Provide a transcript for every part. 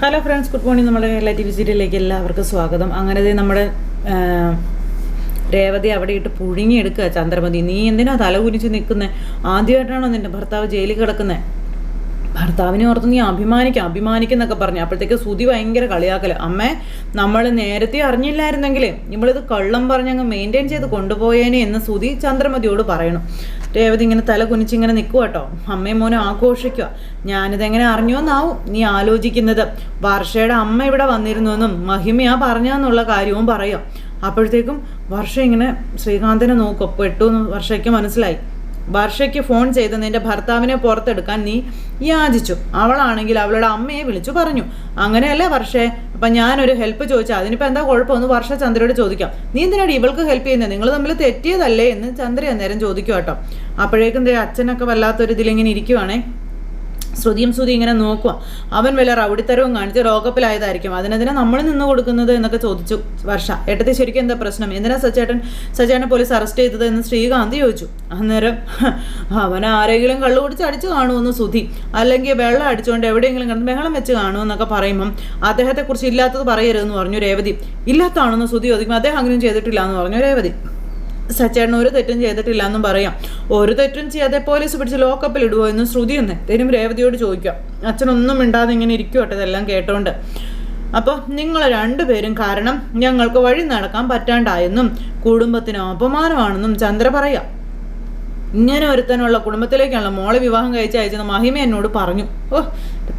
Hello friends good morning നമ്മുടെ Kerala T V സീരിയലിലേക്ക് എല്ലാവർക്കും സ്വാഗതം. അങ്ങനെ നമ്മുടെ രേവതി അവിടെ ഇട്ട് പുഴുങ്ങിയെടുക്കുക ചന്ദ്രമതി. നീ എന്തിനാ തല കുനിച്ച് നിൽക്കുന്നത് ആദ്യമായിട്ടാണോ നിന്റെ ഭർത്താവ് ജയിലിൽ കിടക്കുന്നത് ഭർത്താവിനെ ഓർത്ത് നീ അഭിമാനിക്കുക അഭിമാനിക്കുന്നൊക്കെ പറഞ്ഞു. അപ്പോഴത്തേക്ക് സുതി ഭയങ്കര കളിയാക്കൽ. അമ്മേ നമ്മൾ നേരത്തെ അറിഞ്ഞില്ലായിരുന്നെങ്കിൽ ഇവളിത് കള്ളം പറഞ്ഞങ്ങ് മെയിന്റെയിൻ ചെയ്ത് കൊണ്ടുപോയേനെ എന്ന് സുതി ചന്ദ്രമതിയോട് പറയണം രേവതി ഇങ്ങനെ തല കുനിച്ചിങ്ങനെ നിൽക്കുക കേട്ടോ അമ്മയും മോനെ ആഘോഷിക്കുക ഞാനിതെങ്ങനെ അറിഞ്ഞോന്നാവും നീ ആലോചിക്കുന്നത്. വർഷയുടെ അമ്മ ഇവിടെ വന്നിരുന്നു എന്നും മഹിമയാ പറഞ്ഞെന്നുള്ള കാര്യവും പറയാം. അപ്പോഴത്തേക്കും വർഷ ഇങ്ങനെ ശ്രീകാന്തിനെ നോക്കും. പെട്ടു എന്ന് വർഷയ്ക്ക് മനസ്സിലായി. വർഷയ്ക്ക് ഫോൺ ചെയ്ത് നിന്റെ ഭർത്താവിനെ പുറത്തെടുക്കാൻ നീ യാചിച്ചു. അവളാണെങ്കിൽ അവളുടെ അമ്മയെ വിളിച്ചു പറഞ്ഞു. അങ്ങനെയല്ലേ വർഷേ? അപ്പം ഞാനൊരു ഹെൽപ്പ് ചോദിച്ചാൽ അതിനിപ്പോൾ എന്താ കുഴപ്പമൊന്ന് വർഷ ചന്ദ്രയോട് ചോദിക്കാം. നീ എന്തിനാണ് ഇവൾക്ക് ഹെൽപ്പ് ചെയ്യുന്നത് നിങ്ങൾ തമ്മിൽ തെറ്റിയതല്ലേ എന്ന് ചന്ദ്ര അന്നേരം ചോദിക്കും കേട്ടോ അപ്പോഴേക്കും അച്ഛനൊക്കെ വല്ലാത്തൊരു ഇതിലിങ്ങനെ ഇരിക്കുവാണേ. ശ്രുതിയും ശ്രുതി ഇങ്ങനെ നോക്കുക അവൻ വല്ല റൗഡിത്തരവും കാണിച്ച് രോഗപ്പിലായതായിരിക്കും അതിനെതിരെ നമ്മൾ നിന്ന് കൊടുക്കുന്നത് എന്നൊക്കെ ചോദിച്ചു വർഷ. ഏട്ടത്തെ ശരിക്കും എന്താ പ്രശ്നം? എന്തിനാ സച്ചേട്ടൻ സച്ചേട്ടനെ പോലീസ് അറസ്റ്റ് ചെയ്തത് എന്ന് ശ്രീകാന്ത് ചോദിച്ചു. അന്നേരം അവൻ ആരെങ്കിലും കള്ളു കുടിച്ച് അടിച്ചു കാണുമെന്ന് സുധി അല്ലെങ്കിൽ വെള്ളം അടിച്ചുകൊണ്ട് എവിടെയെങ്കിലും കണ്ട് ബഹളം വെച്ച് കാണുമെന്നൊക്കെ പറയുമ്പം അദ്ദേഹത്തെക്കുറിച്ച് ഇല്ലാത്തത് പറയരുതെന്ന് പറഞ്ഞു രേവതി. ഇല്ലാത്തതാണെന്ന് സുധി ചോദിക്കുമ്പോൾ അദ്ദേഹം അങ്ങനെയും ചെയ്തിട്ടില്ല എന്ന് പറഞ്ഞു രേവതി. സച്ചേട്ടൻ ഒരു തെറ്റും ചെയ്തിട്ടില്ല എന്നും പറയാം. ഒരു തെറ്റും ചെയ്യാതെ പോലീസ് പിടിച്ച് ലോക്കപ്പിൽ ഇടുവോ എന്ന് ശ്രുതി ഒന്ന് തരും രേവതിയോട് ചോദിക്കാം അച്ഛനൊന്നും മിണ്ടാതെ ഇങ്ങനെ ഇരിക്കുവട്ടെ ഇതെല്ലാം കേട്ടോണ്ട്. അപ്പോൾ നിങ്ങൾ രണ്ടുപേരും കാരണം ഞങ്ങൾക്ക് വഴി നടക്കാൻ പറ്റാണ്ടായെന്നും കുടുംബത്തിന് അപമാനമാണെന്നും ചന്ദ്ര പറയാം. ഇങ്ങനെ ഒരുത്തനുള്ള കുടുംബത്തിലേക്കാണല്ലോ മോളെ വിവാഹം കഴിച്ച് അയച്ചെന്ന് മഹിമ എന്നോട് പറഞ്ഞു. ഓ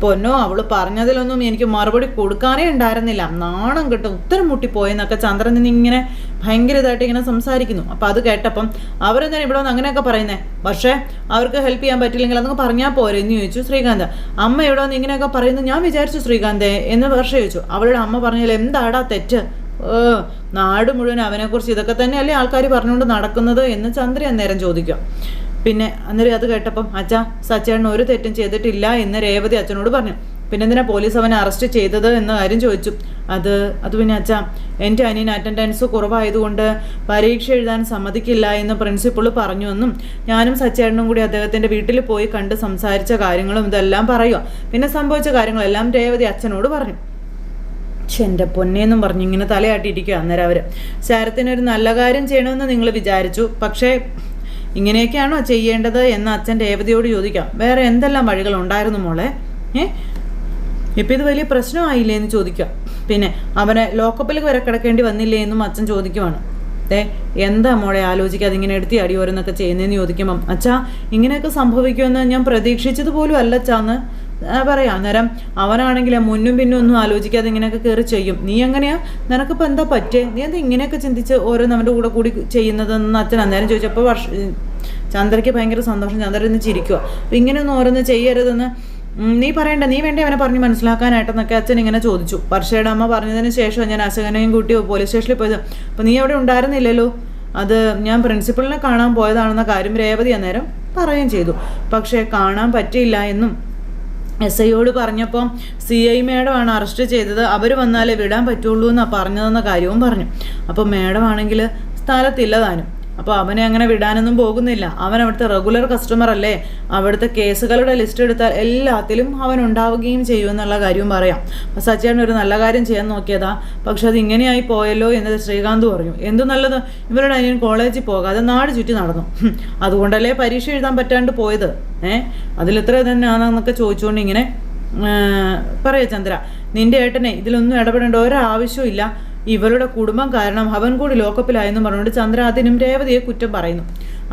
പൊന്നോ അവൾ പറഞ്ഞതിലൊന്നും എനിക്ക് മറുപടി കൊടുക്കാനേ ഉണ്ടായിരുന്നില്ല. നാണം കിട്ടും ഉത്തരം മുട്ടിപ്പോയെന്നൊക്കെ ചന്ദ്രൻ നിന്ന് ഇങ്ങനെ ഭയങ്കര ഇതായിട്ട് ഇങ്ങനെ സംസാരിക്കുന്നു. അപ്പം അത് കേട്ടപ്പം അവരെന്താണ് ഇവിടെ വന്ന് അങ്ങനെയൊക്കെ പറയുന്നേ? പക്ഷേ അവർക്ക് ഹെൽപ്പ് ചെയ്യാൻ പറ്റില്ലെങ്കിൽ അതൊക്കെ പറഞ്ഞാൽ പോരെ എന്ന് ചോദിച്ചു ശ്രീകാന്ത്. അമ്മ ഇവിടെ വന്ന് ഇങ്ങനെയൊക്കെ പറയുന്നു. ഞാൻ വിചാരിച്ചു ശ്രീകാന്തേ എന്ന് വർഷ ചോദിച്ചു. അവളുടെ അമ്മ പറഞ്ഞാൽ എന്താടാ തെറ്റ്? നാട് മുഴുവൻ അവനെക്കുറിച്ച് ഇതൊക്കെ തന്നെയല്ലേ ആൾക്കാർ പറഞ്ഞുകൊണ്ട് നടക്കുന്നത് എന്ന് ചന്ദ്ര അന്നേരം ചോദിക്കാം. പിന്നെ അന്നേരം അത് കേട്ടപ്പം അച്ഛാ സച്ചേട്ടൻ ഒരു തെറ്റും ചെയ്തിട്ടില്ല എന്ന് രേവതി അച്ഛനോട് പറഞ്ഞു. പിന്നെ എന്തിനാ പോലീസ് അവനെ അറസ്റ്റ് ചെയ്തത് എന്ന കാര്യം ചോദിച്ചു. അത് അത് പിന്നെ അച്ഛാ എന്റെ അനിയൻ അറ്റൻഡൻസ് കുറവായതുകൊണ്ട് പരീക്ഷ എഴുതാൻ സമ്മതിക്കില്ല എന്ന് പ്രിൻസിപ്പൾ പറഞ്ഞു എന്നും ഞാനും സച്ചേട്ടനും കൂടി അദ്ദേഹത്തിന്റെ വീട്ടിൽ പോയി കണ്ട് സംസാരിച്ച കാര്യങ്ങളും ഇതെല്ലാം പറയുക പിന്നെ സംഭവിച്ച കാര്യങ്ങളെല്ലാം രേവതി അച്ഛനോട് പറഞ്ഞു. എന്റെ പൊന്നേന്നും പറഞ്ഞ് ഇങ്ങനെ തലയാട്ടിയിരിക്കുക അന്നേരം അവർ ശരത്തിനൊരു നല്ല കാര്യം ചെയ്യണമെന്ന് നിങ്ങൾ വിചാരിച്ചു. പക്ഷേ ഇങ്ങനെയൊക്കെയാണോ ചെയ്യേണ്ടത് എന്ന് അച്ഛൻ രേവതിയോട് ചോദിക്കാം. വേറെ എന്തെല്ലാം വഴികൾ ഉണ്ടായിരുന്നു മോളെ? ഏ? ഇപ്പം ഇത് വലിയ പ്രശ്നമായില്ലേ എന്ന് ചോദിക്കാം പിന്നെ അവനെ ലോക്കപ്പിലേക്ക് വരെ കിടക്കേണ്ടി വന്നില്ലേ എന്നും അച്ഛൻ ചോദിക്കുവാണ്. ഏ എന്താ മോളെ ആലോചിക്കാതെ ഇങ്ങനെ എടുത്തി അടി ഓരോന്നൊക്കെ ചെയ്യുന്നതെന്ന് ചോദിക്കുമ്പം അച്ഛാ ഇങ്ങനെയൊക്കെ സംഭവിക്കുമെന്ന് ഞാൻ പ്രതീക്ഷിച്ചത് പോലും അല്ല അച്ഛാന്ന്. പറയാം. അന്നേരം അവനാണെങ്കിൽ മുന്നും പിന്നും ഒന്നും ആലോചിക്കാതെ ഇങ്ങനെയൊക്കെ കയറി ചെയ്യും. നീ എങ്ങനെയാ? നിനക്കിപ്പോൾ എന്താ പറ്റേ? നീ എന്താ ഇങ്ങനെയൊക്കെ ചിന്തിച്ച് ഓരോ നമ്മുടെ കൂടെ കൂടി ചെയ്യുന്നതെന്ന് അച്ഛൻ അന്നേരം ചോദിച്ചപ്പോൾ വർഷ ചന്ദ്രയ്ക്ക് ഭയങ്കര സന്തോഷം. ചന്ദ്രൻ ഇന്ന് ചിരിക്കുക അപ്പം ഇങ്ങനെയൊന്നും ഓരോന്ന് ചെയ്യരുതെന്ന് നീ പറയണ്ട. നീ വേണ്ടി അവനെ പറഞ്ഞ് മനസ്സിലാക്കാനായിട്ടെന്നൊക്കെ അച്ഛൻ ഇങ്ങനെ ചോദിച്ചു. വർഷയുടെ അമ്മ പറഞ്ഞതിന് ശേഷം ഞാൻ അശകനെയും കൂട്ടി പോലീസ് സ്റ്റേഷനിൽ പോയത്. അപ്പം നീ അവിടെ ഉണ്ടായിരുന്നില്ലല്ലോ? അത് ഞാൻ പ്രിൻസിപ്പളിനെ കാണാൻ പോയതാണെന്ന കാര്യം രേവതി അന്നേരം പറയുകയും ചെയ്തു. പക്ഷേ കാണാൻ പറ്റിയില്ല എന്നും എസ് ഐയോട് പറഞ്ഞപ്പോൾ സി ഐ മേഡമാണ് അറസ്റ്റ് ചെയ്തത്. അവർ വന്നാലേ വിടാൻ പറ്റുള്ളൂ എന്നാണ് പറഞ്ഞതെന്ന കാര്യവും പറഞ്ഞു. അപ്പോൾ മേഡമാണെങ്കിൽ സ്ഥലത്തില്ല താനും. അപ്പോൾ അവനെ അങ്ങനെ വിടാനൊന്നും പോകുന്നില്ല. അവൻ അവിടുത്തെ റെഗുലർ കസ്റ്റമർ അല്ലേ? അവിടുത്തെ കേസുകളുടെ ലിസ്റ്റ് എടുത്താൽ എല്ലാത്തിലും അവൻ ഉണ്ടാവുകയും ചെയ്യും എന്നുള്ള കാര്യവും പറയാം. അപ്പോൾ സച്ചേട്ടൻ ഒരു നല്ല കാര്യം ചെയ്യാൻ നോക്കിയതാ. പക്ഷെ അത് ഇങ്ങനെയായി പോയല്ലോ എന്ന് ശ്രീകാന്ത് പറഞ്ഞു. എന്തു നല്ലത്? ഇവരുടെ അനിയൻ കോളേജിൽ പോകാതെ നാട് ചുറ്റി നടന്നു. അതുകൊണ്ടല്ലേ പരീക്ഷ എഴുതാൻ പറ്റാണ്ട് പോയത്? ഏഹ് അതിലിത്ര തന്നെയാണെന്നൊക്കെ ചോദിച്ചുകൊണ്ട് ഇങ്ങനെ പറയാ ചന്ദ്ര നിന്റെ ഏട്ടനെ ഇതിലൊന്നും ഇടപെടേണ്ട ഒരാവശ്യവും ഇല്ല. ഇവരുടെ കുടുംബം കാരണം അവൻ കൂടി ലോക്കപ്പിലായെന്നും പറഞ്ഞുകൊണ്ട് ചന്ദ്ര അതിനും രേവതിയെ കുറ്റം പറയുന്നു.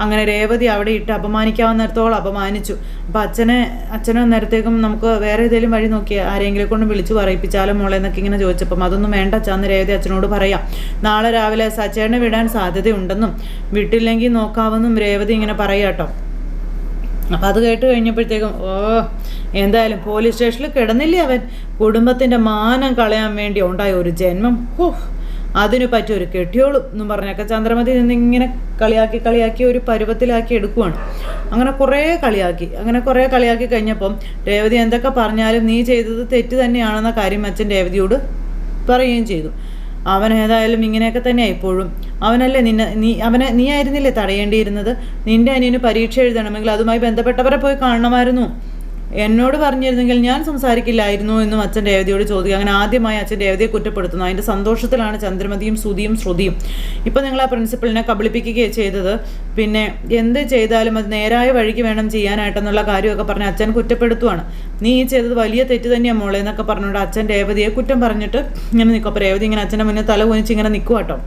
അങ്ങനെ രേവതി അവിടെ ഇട്ട് അപമാനിക്കാവുന്നിടത്തോളം അപമാനിച്ചു. അപ്പം അച്ഛനെ അച്ഛനെ നേരത്തേക്കും നമുക്ക് വേറെ ഏതെങ്കിലും വഴി നോക്കി ആരെങ്കിലും കൊണ്ട് വിളിച്ചു പറയിപ്പിച്ചാലും മോളെ എന്നൊക്കെ ഇങ്ങനെ ചോദിച്ചപ്പം അതൊന്നും വേണ്ട അച്ഛന്ന് രേവതി അച്ഛനോട് പറയാം. നാളെ രാവിലെ സച്ചേനെ വിടാൻ സാധ്യതയുണ്ടെന്നും വിട്ടില്ലെങ്കിൽ നോക്കാവെന്നും രേവതി ഇങ്ങനെ പറയാട്ടോ. അപ്പം അത് കേട്ട് കഴിഞ്ഞപ്പോഴത്തേക്കും ഓ എന്തായാലും പോലീസ് സ്റ്റേഷനിൽ കിടന്നില്ലേ അവൻ? കുടുംബത്തിന്റെ മാനം കളയാൻ വേണ്ടി ഉണ്ടായ ഒരു ജന്മം ഹോ അതിന് പറ്റിയ ഒരു കെട്ടിയോളും എന്നും പറഞ്ഞൊക്കെ ചന്ദ്രമതി നിന്നിങ്ങനെ കളിയാക്കി കളിയാക്കി ഒരു പരുവത്തിലാക്കി എടുക്കുവാണ്. അങ്ങനെ കുറേ കളിയാക്കി. അങ്ങനെ കുറേ കളിയാക്കി കഴിഞ്ഞപ്പം രേവതി എന്തൊക്കെ പറഞ്ഞാലും നീ ചെയ്തത് തെറ്റ് തന്നെയാണെന്ന കാര്യം അച്ഛൻ രേവതിയോട് പറയുകയും ചെയ്തു. അവൻ ഏതായാലും ഇങ്ങനെയൊക്കെ തന്നെയാണ് ഇപ്പോഴും. അവനല്ലേ നിന്നെ നീ അവനെ നീ ആയിരുന്നില്ലേ തടയേണ്ടിയിരുന്നത്? നിന്റെ അനിയന് പരീക്ഷ എഴുതണമെങ്കിൽ അതുമായി ബന്ധപ്പെട്ടവരെ പോയി കാണണമായിരുന്നു. എന്നോട് പറഞ്ഞിരുന്നെങ്കിൽ ഞാൻ സംസാരിക്കില്ലായിരുന്നു എന്നും അച്ഛൻ രേവതിയോട് ചോദിക്കുക. അങ്ങനെ ആദ്യമായി അച്ഛൻ രേവതിയെ കുറ്റപ്പെടുത്തുന്നു. അതിന്റെ സന്തോഷത്തിലാണ് ചന്ദ്രമതിയും സുതിയും ശ്രുതിയും. ഇപ്പം നിങ്ങൾ ആ പ്രിൻസിപ്പളിനെ കബളിപ്പിക്കുകയാണ് ചെയ്തത്. പിന്നെ എന്ത് ചെയ്താലും അത് നേരായ വഴിക്ക് വേണം ചെയ്യാനായിട്ടെന്നുള്ള കാര്യമൊക്കെ പറഞ്ഞ് അച്ഛൻ കുറ്റപ്പെടുത്തുവാണ്. നീ ഈ ചെയ്തത് വലിയ തെറ്റ് തന്നെയാണ് മോളെ എന്നൊക്കെ പറഞ്ഞുകൊണ്ട് അച്ഛൻ രേവതിയെ കുറ്റം പറഞ്ഞിട്ട് ഇങ്ങനെ നിൽക്കും അപ്പോൾ രേവതി ഇങ്ങനെ അച്ഛന്റെ മുന്നിൽ തല കുനിച്ച് ഇങ്ങനെ നിൽക്കുവാട്ടോ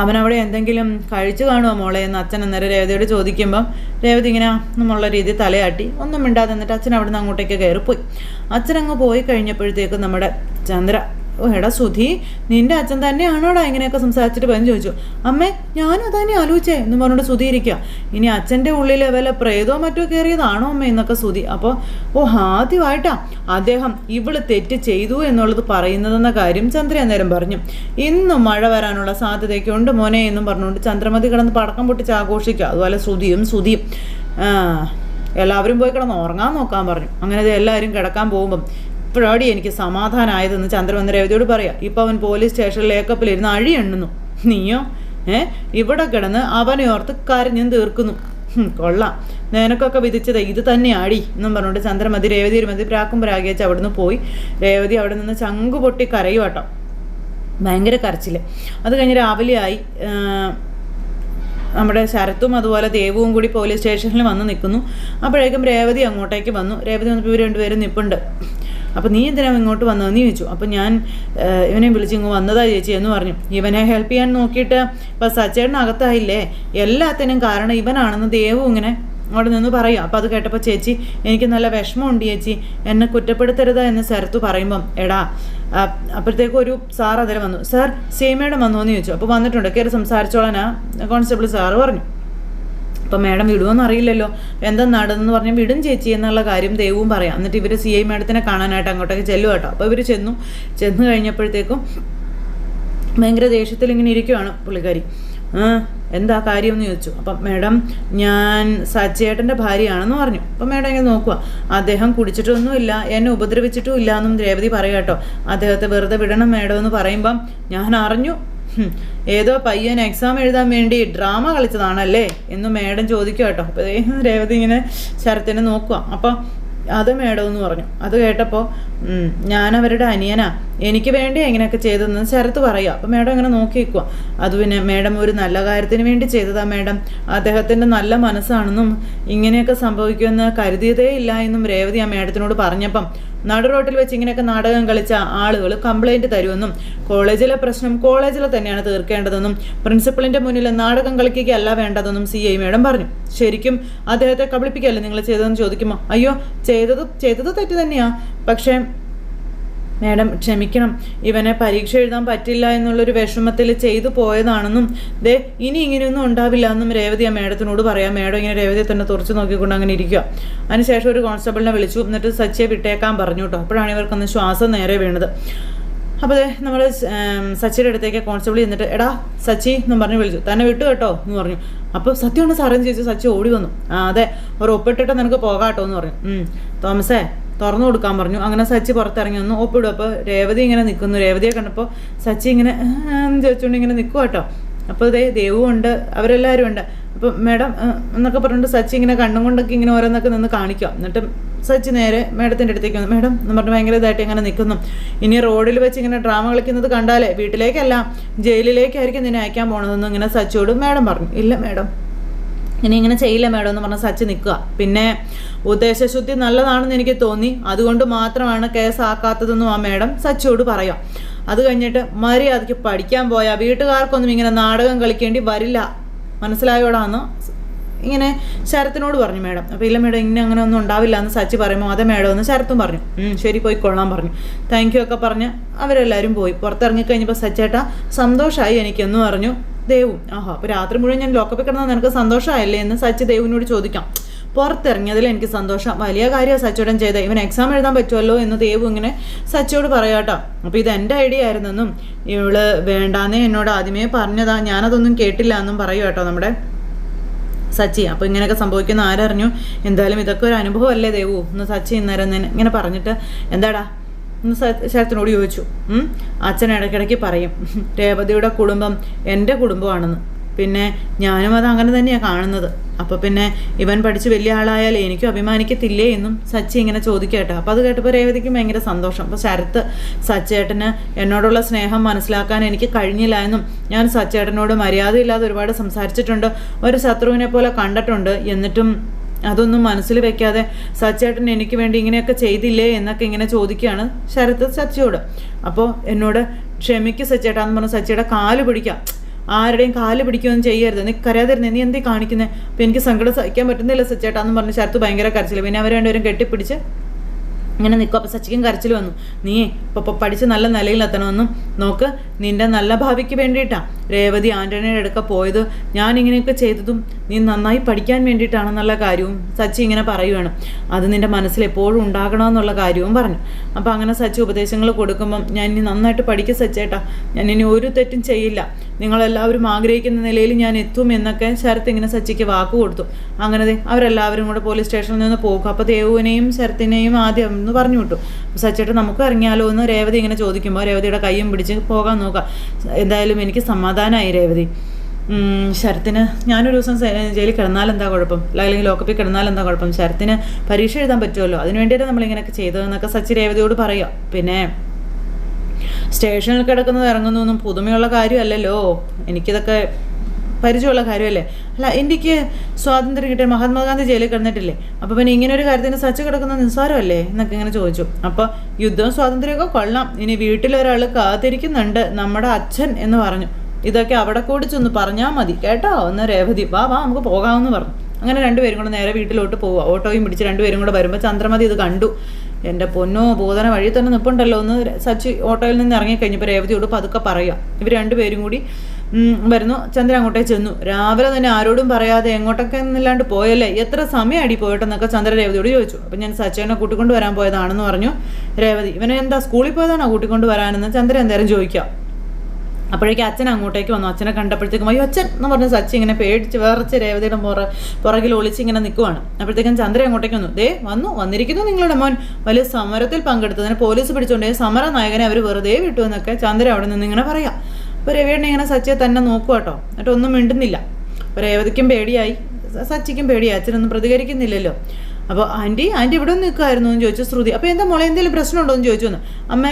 അവൻ അവിടെ എന്തെങ്കിലും കഴിച്ചു കാണുമോ മോളെ എന്ന് അച്ഛൻ അന്നേരം രേവതിയോട് ചോദിക്കുമ്പം രേവതി ഇങ്ങനെ എന്നുള്ള രീതിയിൽ തലയാട്ടി ഒന്നും മിണ്ടാതെ എന്നിട്ട് അച്ഛൻ അവിടെ നിന്ന് അങ്ങോട്ടേക്ക് കയറിപ്പോയി. അച്ഛൻ അങ്ങ് പോയി കഴിഞ്ഞപ്പോഴത്തേക്കും നമ്മുടെ ചന്ദ്ര എടാ സുധി നിന്റെ അച്ഛൻ തന്നെയാണോടാ ഇങ്ങനെയൊക്കെ സംസാരിച്ചിട്ട് പറഞ്ഞു ചോദിച്ചു. അമ്മേ ഞാനും അതന്നെ ആലോചിച്ചേ എന്ന് പറഞ്ഞിട്ട് സുധി ഇരിക്കുക ഇനി അച്ഛന്റെ ഉള്ളിൽ വല്ല പ്രേതോ മറ്റോ കയറിയതാണോ അമ്മ എന്നൊക്കെ സുധി. അപ്പോൾ ഓ ആദ്യമായിട്ടാ അദ്ദേഹം ഇവൾ തെറ്റ് ചെയ്തു എന്നുള്ളത് പറയുന്നതെന്ന കാര്യം ചന്ദ്ര അന്നേരം പറഞ്ഞു. ഇന്നും മഴ വരാനുള്ള സാധ്യതയൊക്കെ ഉണ്ട് മോനെ എന്നും പറഞ്ഞുകൊണ്ട് ചന്ദ്രമതി കിടന്ന് പടക്കം പൊട്ടിച്ച് ആഘോഷിക്കുക അതുപോലെ സുധിയും സുധിയും എല്ലാവരും പോയി കിടന്ന് ഉറങ്ങാൻ നോക്കാൻ പറഞ്ഞു. അങ്ങനെ എല്ലാവരും കിടക്കാൻ പോകുമ്പം ഇപ്പോഴാടി എനിക്ക് സമാധാനമായതെന്ന് ചന്ദ്രമെന്ന് രേവതിയോട് പറയാം. ഇപ്പം അവൻ പോലീസ് സ്റ്റേഷനിൽ ലേക്കപ്പിലിരുന്ന് അഴി എണ്ണുന്നു. നീയോ? ഏ? ഇവിടെ കിടന്ന് അവനെ ഓർത്ത് കരഞ്ഞും തീർക്കുന്നു. കൊള്ളാം. നിനക്കൊക്കെ വിധിച്ചത് ഇത് തന്നെ അടി എന്നും പറഞ്ഞുകൊണ്ട് ചന്ദ്രമതി രേവതി ഒരുമതി പ്രാക്കും പ്രാഗിയച്ച് അവിടുന്ന് പോയി. രേവതി അവിടെ നിന്ന് ചങ്കു പൊട്ടി കരയുവട്ടോ ഭയങ്കര കരച്ചിൽ അത് കഴിഞ്ഞ് രാവിലെയായി. നമ്മുടെ ശരത്തും അതുപോലെ ദേവുവും കൂടി പോലീസ് സ്റ്റേഷനിൽ വന്ന് നിൽക്കുന്നു. അപ്പോഴേക്കും രേവതി അങ്ങോട്ടേക്ക് വന്നു. രേവതി വന്നപ്പോൾ ഇവർ രണ്ടുപേരും നിൽപ്പുണ്ട് അപ്പോൾ നീ എന്തിനാണ് ഇങ്ങോട്ട് വന്നതെന്ന് ചോദിച്ചു. അപ്പോൾ ഞാൻ ഇവനെ വിളിച്ച് ഇങ്ങ് വന്നതാ ചേച്ചി എന്ന് പറഞ്ഞു. ഇവനെ ഹെൽപ്പ് ചെയ്യാൻ നോക്കിയിട്ട് ഇപ്പം സച്ചേട്ടനകത്തായില്ലേ എല്ലാത്തിനും കാരണം ഇവനാണെന്ന് ദേവും ഇങ്ങനെ അവിടെ നിന്ന് പറയും. അപ്പോൾ അത് കേട്ടപ്പോൾ ചേച്ചി എനിക്ക് നല്ല വിഷമമുണ്ട് ചേച്ചി. എന്നെ കുറ്റപ്പെടുത്തരുത് എന്ന് ശരത്ത് പറയുമ്പം എടാ അപ്പോഴത്തേക്കും ഒരു സാർ അതിൽ വന്നു. സാർ സീമയുടെ വന്നു എന്ന് ചോദിച്ചു. അപ്പോൾ വന്നിട്ടുണ്ട്. കയറി സംസാരിച്ചോളാനാ കോൺസ്റ്റബിൾ സാറ് പറഞ്ഞു. അപ്പം മാഡം വിടുമെന്ന് അറിയില്ലല്ലോ. എന്താ നടന്നെന്ന് പറഞ്ഞാൽ വിടും ചേച്ചി എന്നുള്ള കാര്യം ദൈവവും പറയാം. എന്നിട്ട് ഇവർ സി ഐ മാഡത്തിനെ കാണാനായിട്ട് അങ്ങോട്ടേക്ക് ചെല്ലും കേട്ടോ. അപ്പോൾ ഇവർ ചെന്നു. ചെന്ന് കഴിഞ്ഞപ്പോഴത്തേക്കും ഭയങ്കര ദേഷ്യത്തിൽ ഇങ്ങനെ ഇരിക്കുവാണ് പുള്ളിക്കാരി. എന്താ കാര്യം എന്ന് ചോദിച്ചു. അപ്പം മാഡം ഞാൻ സച്ചേട്ടന്റെ ഭാര്യയാണെന്ന് പറഞ്ഞു. അപ്പം മാഡം ഇങ്ങനെ നോക്കുക അദ്ദേഹം കുടിച്ചിട്ടൊന്നുമില്ല എന്നെ ഉപദ്രവിച്ചിട്ടും ഇല്ല എന്നും രേവതി പറയാം കേട്ടോ. അദ്ദേഹത്തെ വെറുതെ വിടണം മാഡം എന്ന് പറയുമ്പം ഞാൻ അറിഞ്ഞു. ഏതോ പയ്യൻ എക്സാം എഴുതാൻ വേണ്ടി ഡ്രാമ കളിച്ചതാണല്ലേ? എന്ന് മേഡം ചോദിക്കുക കേട്ടോ. അപ്പോൾ രേവതി ഇങ്ങനെ ശരത്തിനെ നോക്കുക അപ്പോൾ അത് മേഡം എന്ന് പറഞ്ഞു. അത് കേട്ടപ്പോൾ ഞാൻ അവരുടെ അനിയനാ. എനിക്ക് വേണ്ടി എങ്ങനെയൊക്കെ ചെയ്തതെന്ന് ശരത്ത് പറയുക. അപ്പം മാഡം അങ്ങനെ നോക്കി നിൽക്കുക അത് പിന്നെ മാഡം ഒരു നല്ല കാര്യത്തിന് വേണ്ടി ചെയ്തതാ മാഡം. അദ്ദേഹത്തിന്റെ നല്ല മനസ്സാണെന്നും ഇങ്ങനെയൊക്കെ സംഭവിക്കുമെന്ന് കരുതിയതേ ഇല്ല എന്നും രേവതി ആ മാഡത്തിനോട് പറഞ്ഞപ്പം നടു റോട്ടിൽ വെച്ച് ഇങ്ങനെയൊക്കെ നാടകം കളിച്ച ആളുകൾ കംപ്ലൈന്റ് തരുമെന്നും കോളേജിലെ പ്രശ്നം കോളേജിൽ തന്നെയാണ് തീർക്കേണ്ടതെന്നും പ്രിൻസിപ്പളിന്റെ മുന്നിൽ നാടകം കളിക്കുകയല്ല വേണ്ടതെന്നും സി ഐ മേഡം പറഞ്ഞു. ശരിക്കും അദ്ദേഹത്തെ കബളിപ്പിക്കുകയല്ലേ നിങ്ങൾ ചെയ്തതെന്ന് ചോദിക്കുമോ അയ്യോ ചെയ്തത് ചെയ്തത് തെറ്റ് തന്നെയാ. പക്ഷേ മാഡം ക്ഷമിക്കണം. ഇവനെ പരീക്ഷ എഴുതാൻ പറ്റില്ല എന്നുള്ളൊരു വിഷമത്തിൽ ചെയ്തു പോയതാണെന്നും ദേ ഇനി ഇങ്ങനെയൊന്നും ഉണ്ടാവില്ല എന്നും രേവതി ആ മേഡത്തിനോട് പറയാം. മേഡം ഇങ്ങനെ രേവതിയെ തന്നെ തുറച്ചു നോക്കിക്കൊണ്ട് അങ്ങനെ ഇരിക്കുക അതിനുശേഷം ഒരു കോൺസ്റ്റബിളിനെ വിളിച്ചു. എന്നിട്ട് സച്ചിയെ വിട്ടേക്കാൻ പറഞ്ഞു കേട്ടോ. അപ്പോഴാണ് ഇവർക്കൊന്ന് ശ്വാസം നേരെ വീണത്. അപ്പോൾ നമ്മൾ സച്ചിയുടെ അടുത്തേക്ക് കോൺസ്റ്റബിൾ ചെന്നിട്ട് എടാ സച്ചി എന്നും പറഞ്ഞ് വിളിച്ചു. തന്നെ വിട്ടു കേട്ടോ എന്ന് പറഞ്ഞു. അപ്പോൾ സത്യമാണ് സാറേന്ന് ചോദിച്ചു. സച്ചി ഓടി വന്നു. ആ അതെ ഒരു ഒപ്പിട്ടിട്ട് നിനക്ക് പോകാട്ടോ എന്ന് പറഞ്ഞു. "ഉം, തോമസേ തുറന്നു കൊടുക്കാൻ പറഞ്ഞു. അങ്ങനെ സച്ചി പുറത്തിറങ്ങി വന്നു. ഒപ്പിടും അപ്പോൾ രേവതി ഇങ്ങനെ നിൽക്കുന്നു. രേവതിയെ കണ്ടപ്പോൾ സച്ചി ഇങ്ങനെ ചോദിച്ചുകൊണ്ട് ഇങ്ങനെ നിൽക്കും കേട്ടോ. അപ്പോൾ ഇതേ ദേവും ഉണ്ട്. അവരെല്ലാവരും ഉണ്ട്. അപ്പം മേഡം എന്നൊക്കെ പറഞ്ഞിട്ട് സച്ചി ഇങ്ങനെ കണ്ണും കൊണ്ടൊക്കെ ഇങ്ങനെ ഓരോന്നൊക്കെ നിന്ന് കാണിക്കുക എന്നിട്ട് സച്ചി നേരെ മേഡത്തിന്റെ അടുത്തേക്ക് വന്നു. മേഡം എന്ന് പറഞ്ഞ് ഭയങ്കര ഇതായിട്ട് ഇങ്ങനെ നിൽക്കുന്നു. ഇനി റോഡിൽ വെച്ച് ഇങ്ങനെ ഡ്രാമ കളിക്കുന്നത് കണ്ടാലേ വീട്ടിലേക്കല്ല ജയിലിലേക്കായിരിക്കും നിന്നെ അയക്കാൻ പോണതെന്ന് ഇങ്ങനെ സച്ചിയോട് മേഡം പറഞ്ഞു. ഇല്ല മേഡം. ഇനി ഇങ്ങനെ ചെയ്യില്ല മേഡം എന്ന് പറഞ്ഞ സച്ച് നിൽക്കുക. പിന്നെ ഉദ്ദേശശുദ്ധി നല്ലതാണെന്ന് എനിക്ക് തോന്നി. അതുകൊണ്ട് മാത്രമാണ് കേസ് ആക്കാത്തതെന്നും ആ മേഡം സച്ചിയോട് പറയാം അത് കഴിഞ്ഞിട്ട് മര്യാദയ്ക്ക് പഠിക്കാൻ പോയാൽ വീട്ടുകാർക്കൊന്നും ഇങ്ങനെ നാടകം കളിക്കേണ്ടി വരില്ല. മനസ്സിലായോടാന്ന് ഇങ്ങനെ ശരത്തിനോട് പറഞ്ഞു മേഡം. അപ്പോൾ ഇല്ല മേഡം ഇങ്ങനെ അങ്ങനെ ഒന്നും ഉണ്ടാവില്ല എന്ന് സച്ചി പറയുമ്പോൾ അതെ മേഡം എന്ന് ശരത്തും പറഞ്ഞു. ശരി പോയി കൊള്ളാൻ പറഞ്ഞു. താങ്ക് യു ഒക്കെ പറഞ്ഞ് അവരെല്ലാവരും പോയി. പുറത്തിറങ്ങി കഴിഞ്ഞപ്പോൾ സച്ചേട്ടാ സന്തോഷമായി എനിക്കെന്ന് പറഞ്ഞു ദേവും ആഹാ അപ്പോൾ രാത്രി മുഴുവൻ ഞാൻ ലോക്കപ്പിൽ കിടന്നാൽ നിനക്ക് സന്തോഷമായില്ലേ എന്ന് സച്ചി ദേവിനോട് ചോദിക്കാം. പുറത്തിറങ്ങിയതിൽ എനിക്ക് സന്തോഷം. വലിയ കാര്യം സച്ചോടൻ ചെയ്ത. ഇവൻ എക്സാം എഴുതാൻ പറ്റുമല്ലോ എന്ന് ദേവു ഇങ്ങനെ സച്ചിയോട് പറയാട്ടോ അപ്പോൾ ഇത് എന്റെ ഐഡിയ ആയിരുന്നെന്നും ഇവൾ വേണ്ടാന്നേ എന്നോട് ആദ്യമേ പറഞ്ഞതാ. ഞാനതൊന്നും കേട്ടില്ല എന്നും പറയൂ കേട്ടോ നമ്മുടെ സച്ചി. അപ്പോൾ ഇങ്ങനെയൊക്കെ സംഭവിക്കുന്ന ആരറിഞ്ഞു? എന്തായാലും ഇതൊക്കെ ഒരു അനുഭവമല്ലേ ദേവു? എന്ന് സച്ചി ഇന്നേരം ഇങ്ങനെ പറഞ്ഞിട്ട് എന്താടാ? എന്ന് ശരത്തിനോട് ചോദിച്ചു. അച്ഛൻ ഇടയ്ക്കിടയ്ക്ക് പറയും രേവതിയുടെ കുടുംബം എന്റെ കുടുംബമാണെന്ന്. പിന്നെ ഞാനും അത് അങ്ങനെ തന്നെയാണ് കാണുന്നത്. അപ്പോൾ പിന്നെ ഇവൻ പഠിച്ച് വലിയ ആളായാൽ എനിക്കും അഭിമാനിക്കത്തില്ലേ എന്നും സച്ചി ഇങ്ങനെ ചോദിക്കട്ടെ. അപ്പോൾ അത് കേട്ടപ്പോൾ രേവതിക്ക് ഭയങ്കര സന്തോഷം. അപ്പോൾ ശരത്ത് സച്ചേട്ടന് എന്നോടുള്ള സ്നേഹം മനസ്സിലാക്കാൻ എനിക്ക് കഴിഞ്ഞില്ല എന്നും ഞാൻ സച്ചേട്ടനോട് മര്യാദയില്ലാതെ ഒരുപാട് സംസാരിച്ചിട്ടുണ്ട്. ഒരു ശത്രുവിനെ പോലെ കണ്ടിട്ടുണ്ട്. എന്നിട്ടും അതൊന്നും മനസ്സിൽ വെക്കാതെ സച്ചേട്ടൻ എനിക്ക് വേണ്ടി ഇങ്ങനെയൊക്കെ ചെയ്തില്ലേ എന്നൊക്കെ ഇങ്ങനെ ചോദിക്കുകയാണ് ശരത് സച്ചിയോട്. അപ്പോൾ എന്നോട് ക്ഷമിക്ക് സച്ചേട്ടാന്ന് പറഞ്ഞാൽ സച്ചിയുടെ കാൽ പിടിക്കാം. ആരുടെയും കാൽ പിടിക്കുകയൊന്നും ചെയ്യരുത്. നീ കരയാതിരുന്നേ നീ എന്തേ കാണിക്കുന്നത് അപ്പോൾ എനിക്ക് സങ്കടം സഹിക്കാൻ പറ്റുന്നില്ല സച്ചേട്ടാന്ന് പറഞ്ഞ് ശരത്ത് ഭയങ്കര കരച്ചില്ല പിന്നെ അവർ രണ്ടുപേരും കെട്ടിപ്പിടിച്ച് ഇങ്ങനെ നിൽക്കും അപ്പോൾ സച്ചിക്കും കരച്ചിൽ വന്നു. നീ ഇപ്പോൾ പഠിച്ച് നല്ല നിലയിലെത്തണമെന്നും നോക്ക്. നിന്റെ നല്ല ഭാവിക്ക് വേണ്ടിയിട്ടാണ് രേവതി ആന്റണിയുടെ അടുക്ക പോയത്. ഞാൻ ഇങ്ങനെയൊക്കെ ചെയ്തതും നീ നന്നായി പഠിക്കാൻ വേണ്ടിയിട്ടാണെന്നുള്ള കാര്യവും സച്ചി ഇങ്ങനെ പറയുവാണ്. അത് നിന്റെ മനസ്സിൽ എപ്പോഴും ഉണ്ടാകണമെന്നുള്ള കാര്യവും പറഞ്ഞു. അപ്പോൾ അങ്ങനെ സച്ചി ഉപദേശങ്ങൾ കൊടുക്കുമ്പം ഞാൻ ഇനി നന്നായിട്ട് പഠിക്കുക സച്ചേട്ടാ. ഞാൻ ഇനി ഒരു തെറ്റും ചെയ്യില്ല. നിങ്ങളെല്ലാവരും ആഗ്രഹിക്കുന്ന നിലയിൽ ഞാൻ എത്തും എന്നൊക്കെ ശരത്ത് ഇങ്ങനെ സച്ചിക്ക് വാക്ക് കൊടുത്തു. അങ്ങനെ അവരെല്ലാവരും കൂടെ പോലീസ് സ്റ്റേഷനിൽ നിന്ന് പോകും. അപ്പോൾ ദേവുവിനെയും ശരത്തിനെയും ആദ്യം എന്ന് പറഞ്ഞു വിട്ടു. സച്ചേട്ട നമുക്ക് ഇറങ്ങിയാലോ? എന്ന് രേവതി ഇങ്ങനെ ചോദിക്കുമ്പോൾ രേവതിയുടെ കൈയും പിടിച്ച് പോകാൻ നോക്കാം. എന്തായാലും എനിക്ക് സമാധാനമായി രേവതി. ശരത്തിന് ഞാനൊരു ദിവസം ജയിലിൽ കിടന്നാൽ എന്താ കുഴപ്പം? അല്ലെങ്കിൽ ലോക്കപ്പിൽ കിടന്നാൽ എന്താ കുഴപ്പം? ശരത്തിന് പരീക്ഷ എഴുതാൻ പറ്റുമല്ലോ? വേണ്ടിയിട്ട് നമ്മളിങ്ങനെയൊക്കെ ചെയ്തതെന്നൊക്കെ സച്ചി രേവതിയോട് പറയാം. പിന്നെ സ്റ്റേഷനിൽ കിടക്കുന്നത് ഇറങ്ങുന്നൊന്നും പുതുമയുള്ള കാര്യമല്ലല്ലോ. എനിക്കിതൊക്കെ പരിചയമുള്ള കാര്യമല്ലേ? അല്ല ഇന്ത്യയ്ക്ക് സ്വാതന്ത്ര്യം കിട്ടിയ മഹാത്മാഗാന്ധി ജയിലിൽ കിടന്നിട്ടില്ലേ? അപ്പോൾ പിന്നെ ഇങ്ങനെ ഒരു കാര്യത്തിന് സച്ച് കിടക്കുന്ന നിസ്സാരമല്ലേ? എന്നൊക്കെ ഇങ്ങനെ ചോദിച്ചു. അപ്പോൾ യുദ്ധവും സ്വാതന്ത്ര്യമൊക്കെ കൊള്ളാം. ഇനി വീട്ടിലൊരാൾ കാത്തിരിക്കുന്നുണ്ട് നമ്മുടെ അച്ഛൻ എന്ന് പറഞ്ഞു. ഇതൊക്കെ അവിടെ കൂടി ചെന്ന് പറഞ്ഞാൽ മതി കേട്ടോ? ഒന്ന് രേവതി വാ വാ നമുക്ക് പോകാമെന്ന് പറഞ്ഞു. അങ്ങനെ രണ്ടുപേരും കൂടെ നേരെ വീട്ടിലോട്ട് പോവുക. ഓട്ടോയും പിടിച്ച് രണ്ടുപേരും കൂടെ വരുമ്പോൾ ചന്ദ്രമതി ഇത് കണ്ടു. എന്റെ പൊന്നോ ബോധന വഴി തന്നെ നിൽപ്പുണ്ടല്ലോ ഒന്ന് സച്ചി ഓട്ടോയിൽ നിന്ന് ഇറങ്ങിക്കഴിഞ്ഞപ്പോൾ രേവതിയോട് പതുക്കെ പറയുക ഇവർ രണ്ടുപേരും കൂടി വരുന്നു. ചന്ദ്രൻ അങ്ങോട്ടേ ചെന്നു. രാവിലെ തന്നെ ആരോടും പറയാതെ എങ്ങോട്ടൊക്കെ എന്നില്ലാണ്ട് പോയല്ലേ? എത്ര സമയം അടി പോയിട്ടെന്നൊക്കെ ചന്ദ്ര രേവതിയോട് ചോദിച്ചു. അപ്പം ഞാൻ സച്ചേനെ കൂട്ടിക്കൊണ്ട് വരാൻ പോയതാണെന്ന് പറഞ്ഞു. രേവതി ഇവനെ എന്താ സ്കൂളിൽ പോയതാണോ കൂട്ടിക്കൊണ്ട് വരാനെന്ന്? ചന്ദ്രൻ എന്തായാലും ചോദിക്കാം. അപ്പോഴേക്കും അച്ഛൻ അങ്ങോട്ടേക്ക് വന്നു. അച്ഛനെ കണ്ടപ്പോഴത്തേക്കും അയ്യോ അച്ഛൻ എന്ന് പറഞ്ഞ സച്ചി ഇങ്ങനെ പേടിച്ച് വേറച്ച് രേവതിയുടെ പുറ പുറകിൽ ഒളിച്ച് ഇങ്ങനെ നിൽക്കുവാണ് അപ്പോഴത്തേക്കും ചന്ദ്ര അങ്ങോട്ടേക്ക് വന്നു. ദേ വന്നു. വന്നിരിക്കുന്നു നിങ്ങളുടെ മോൻ. വലിയ സമരത്തിൽ പങ്കെടുത്തതിന് പോലീസ് പിടിച്ചുകൊണ്ടേ സമര നായകനെ അവർ വെറുതെ വിട്ടു എന്നൊക്കെ ചന്ദ്ര അവിടെ നിന്ന് ഇങ്ങനെ പറയാം. അപ്പോൾ രവിയേണ്ണ ഇങ്ങനെ സച്ചിയെ തന്നെ നോക്കുക കേട്ടോ എന്നിട്ടൊന്നും മിണ്ടുന്നില്ല. അപ്പോൾ രേവതിക്കും പേടിയായി. സച്ചിക്കും പേടിയായി. അച്ഛനൊന്നും പ്രതികരിക്കുന്നില്ലല്ലോ. അപ്പോൾ ആന്റി ആന്റി ഇവിടെ നിൽക്കുമായിരുന്നു എന്ന് ചോദിച്ചു ശ്രുതി. അപ്പോൾ എന്താ മോളെ എന്തെങ്കിലും പ്രശ്നമുണ്ടോ എന്ന് ചോദിച്ചു അമ്മ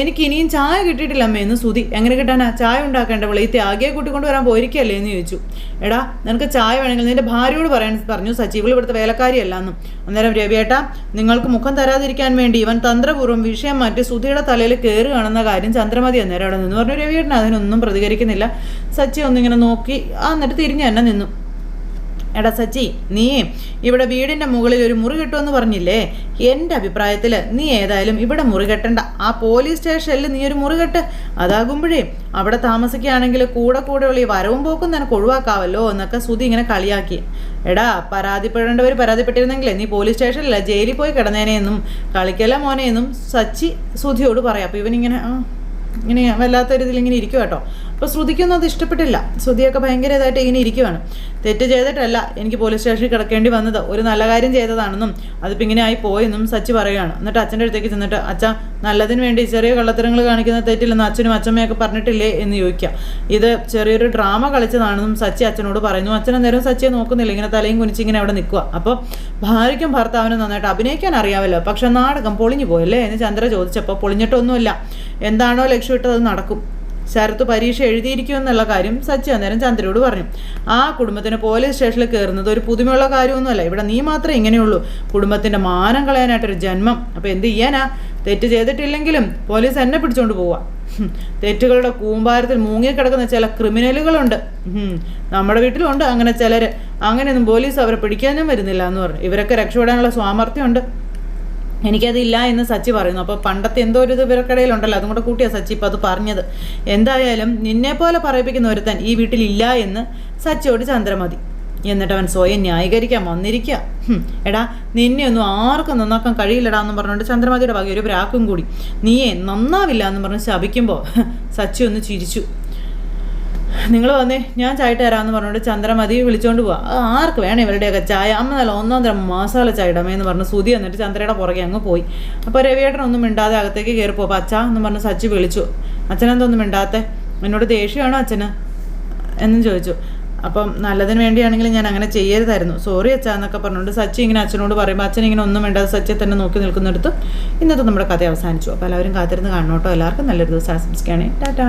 എനിക്ക് ഇനിയും ചായ കിട്ടിയിട്ടില്ല അമ്മ എന്ന് ശ്രുതി. എങ്ങനെ കിട്ടാനാ? ചായ ഉണ്ടാക്കേണ്ടവളെ ഈ ത്യാഗിയെ കൂട്ടിക്കൊണ്ട് വരാൻ പോയിരിക്കല്ലേ എന്ന് ചോദിച്ചു. എടാ നിനക്ക് ചായ വേണമെങ്കിൽ നിന്റെ ഭാര്യയോട് പറയാൻ പറഞ്ഞു. സച്ചി ഇവൾ ഇവിടുത്തെ വേലക്കാരിയല്ല എന്നും അന്നേരം രവിയേട്ടാ നിങ്ങൾക്ക് മുഖം തരാതിരിക്കാൻ വേണ്ടി ഇവൻ തന്ത്രപൂർവം വിഷയം മാറ്റി സുധിയുടെ തലയിൽ കയറി കാണുന്ന കാര്യം ചന്ദ്രമതി അന്നേരം അവിടെ നിന്ന് പറഞ്ഞു. രവിയേട്ടൻ അതിനൊന്നും പ്രതികരിക്കുന്നില്ല. സച്ചി ഒന്നിങ്ങനെ നോക്കി എന്നിട്ട് തിരിഞ്ഞു തന്നെ നിന്നു. എടാ സച്ചി നീ ഇവിടെ വീടിന്റെ മുകളിൽ ഒരു മുറി കിട്ടുമെന്ന് പറഞ്ഞില്ലേ? എന്റെ അഭിപ്രായത്തിൽ നീ ഏതായാലും ഇവിടെ മുറി കെട്ടണ്ട. ആ പോലീസ് സ്റ്റേഷനിൽ നീ ഒരു മുറി കെട്ട്. അതാകുമ്പോഴേ അവിടെ താമസിക്കുകയാണെങ്കിൽ കൂടെ കൂടെയുള്ള ഈ വരവും പോക്കും നിനക്ക് ഒഴിവാക്കാവല്ലോ എന്നൊക്കെ സുതി ഇങ്ങനെ കളിയാക്കി. എടാ പരാതിപ്പെടേണ്ടവർ പരാതിപ്പെട്ടിരുന്നെങ്കിലേ നീ പോലീസ് സ്റ്റേഷനിലല്ല ജയിലിൽ പോയി കിടന്നേനെയെന്നും കളിക്കല മോനെയെന്നും സച്ചി സുധിയോട് പറയാം. അപ്പോൾ ഇവനിങ്ങനെ ഇങ്ങനെ രീതിയിൽ ഇങ്ങനെ ഇരിക്കും കേട്ടോ അപ്പോൾ ശ്രുതിക്കൊന്നും അത് ഇഷ്ടപ്പെട്ടില്ല. ശ്രുതിയൊക്കെ ഭയങ്കര ഇതായിട്ട് ഇങ്ങനെ ഇരിക്കുവാണ്. തെറ്റ് ചെയ്തിട്ടല്ല എനിക്ക് പോലീസ് സ്റ്റേഷനിൽ കിടക്കേണ്ടി വന്നത്. ഒരു നല്ല കാര്യം ചെയ്തതാണെന്നും അതിപ്പോൾ ഇങ്ങനെ ആയി പോയെന്നും സച്ചി പറയുകയാണ് എന്നിട്ട് അച്ഛന്റെ അടുത്തേക്ക് ചെന്നിട്ട് അച്ഛ നല്ലതിന് വേണ്ടി ചെറിയ കള്ളത്തരങ്ങൾ കാണിക്കുന്ന തെറ്റില്ലെന്ന് അച്ഛനും അച്ഛമ്മയൊക്കെ പറഞ്ഞിട്ടില്ലേ? എന്ന് ചോദിക്കുക ഇത് ചെറിയൊരു ഡ്രാമ കളിച്ചതാണെന്നും സച്ചി അച്ഛനോട് പറയുന്നു. അച്ഛൻ നേരം സച്ചിയെ നോക്കുന്നില്ല. ഇങ്ങനെ തലയും കുനിച്ച് ഇങ്ങനെ അവിടെ നിൽക്കുക അപ്പോൾ ഭാര്യയ്ക്കും ഭർത്താവിനും നന്നായിട്ട് അഭിനയിക്കാൻ അറിയാമല്ലോ പക്ഷെ നാടകം പൊളിഞ്ഞു പോയല്ലേ എന്ന് ചന്ദ്ര ചോദിച്ചപ്പോൾ പൊളിഞ്ഞിട്ടൊന്നുമില്ല. എന്താണോ ലക്ഷ്യമിട്ടത് നടക്കും. ശരത്ത് പരീക്ഷ എഴുതിയിരിക്കും എന്നുള്ള കാര്യം സച്ചി അന്നേരം ചന്ദ്രയോട് പറഞ്ഞു. ആ കുടുംബത്തിന് പോലീസ് സ്റ്റേഷനിൽ കയറുന്നത് ഒരു പുതുമയുള്ള കാര്യമൊന്നുമല്ല. ഇവിടെ നീ മാത്രമേ ഇങ്ങനെയുള്ളൂ. കുടുംബത്തിന്റെ മാനം കളയാനായിട്ടൊരു ജന്മം. അപ്പോൾ എന്ത് ചെയ്യാനാ? തെറ്റ് ചെയ്തിട്ടില്ലെങ്കിലും പോലീസ് എന്നെ പിടിച്ചോണ്ട് പോവാ. തെറ്റുകളുടെ കൂമ്പാരത്തിൽ മുങ്ങിക്കിടക്കുന്ന ചില ക്രിമിനലുകളുണ്ട്. നമ്മുടെ വീട്ടിലുണ്ട് അങ്ങനെ ചിലർ അങ്ങനെയൊന്നും പോലീസ് അവരെ പിടിക്കാനും വരുന്നില്ല എന്ന് പറഞ്ഞു. ഇവരൊക്കെ രക്ഷപ്പെടാനുള്ള സ്വാമർത്ഥ്യമുണ്ട് എനിക്കതില്ല എന്ന് സച്ചി പറയുന്നു. അപ്പോൾ പണ്ടത്തെ എന്തോ ഒരു ഇത് വിറക്കടയിലുണ്ടല്ലോ അതും കൂടെ കൂട്ടിയാ സച്ചി ഇപ്പോൾ അത് പറഞ്ഞത്. എന്തായാലും നിന്നെപ്പോലെ പറയിപ്പിക്കുന്ന ഒരുത്തൻ ഈ വീട്ടിലില്ല എന്ന് സച്ചിയോട് ചന്ദ്രമതി എന്നിട്ട് അവൻ സ്വയം ന്യായീകരിക്കാൻ വന്നിരിക്കുക എടാ നിന്നെ ഒന്നും ആർക്കും നന്നാക്കാൻ കഴിയില്ലടാ എന്ന് പറഞ്ഞുകൊണ്ട് ചന്ദ്രമതിയുടെ ഭാഗ്യം ഒരു പ്രാക്കും കൂടി. നീയെ നന്നാവില്ല എന്ന് പറഞ്ഞ് ശപിക്കുമ്പോൾ സച്ചി ഒന്ന് ചിരിച്ചു. നിങ്ങൾ വന്നേ ഞാൻ ചായ ഇട്ട് തരാമെന്ന് പറഞ്ഞുകൊണ്ട് ചന്ദ്രമതി വിളിച്ചോണ്ട് പോവാ. ആർക്ക് വേണേ ഇവരുടെയൊക്കെ ചായ? അമ്മ നല്ല ഒന്നാം തരം മസാല ചായ ഇടമേ എന്ന് പറഞ്ഞ് സുതി എന്നിട്ട് ചന്ദ്രയുടെ പുറകെ അങ്ങ് പോയി. അപ്പോൾ രവിയേട്ടൻ ഒന്നും മിണ്ടാതെ അകത്തേക്ക് കയറി പോകും അച്ഛാ എന്ന് പറഞ്ഞ് സച്ചി വിളിച്ചു. അച്ഛനെന്തൊന്നും മിണ്ടാത്തെ? എന്നോട് ദേഷ്യമാണോ അച്ഛന്? എന്നും ചോദിച്ചു. അപ്പം നല്ലതിന് വേണ്ടിയാണെങ്കിൽ ഞാൻ അങ്ങനെ ചെയ്യരുതായിരുന്നു. സോറി അച്ഛാ എന്നൊക്കെ പറഞ്ഞുകൊണ്ട് സച്ചി ഇങ്ങനെ അച്ഛനോട് പറയുമ്പോൾ അച്ഛൻ ഇങ്ങനെ ഒന്നും വേണ്ടാതെ സച്ചിയെ തന്നെ നോക്കി നിൽക്കുന്നിടത്ത് ഇന്നത്തെ നമ്മുടെ കഥ അവസാനിച്ചു. അപ്പോൾ എല്ലാവരും കാത്തിരുന്ന് കാണണം എല്ലാവർക്കും നല്ലൊരു ദിവസം ആശംസിക്കുകയാണെങ്കിൽ ടാറ്റാ.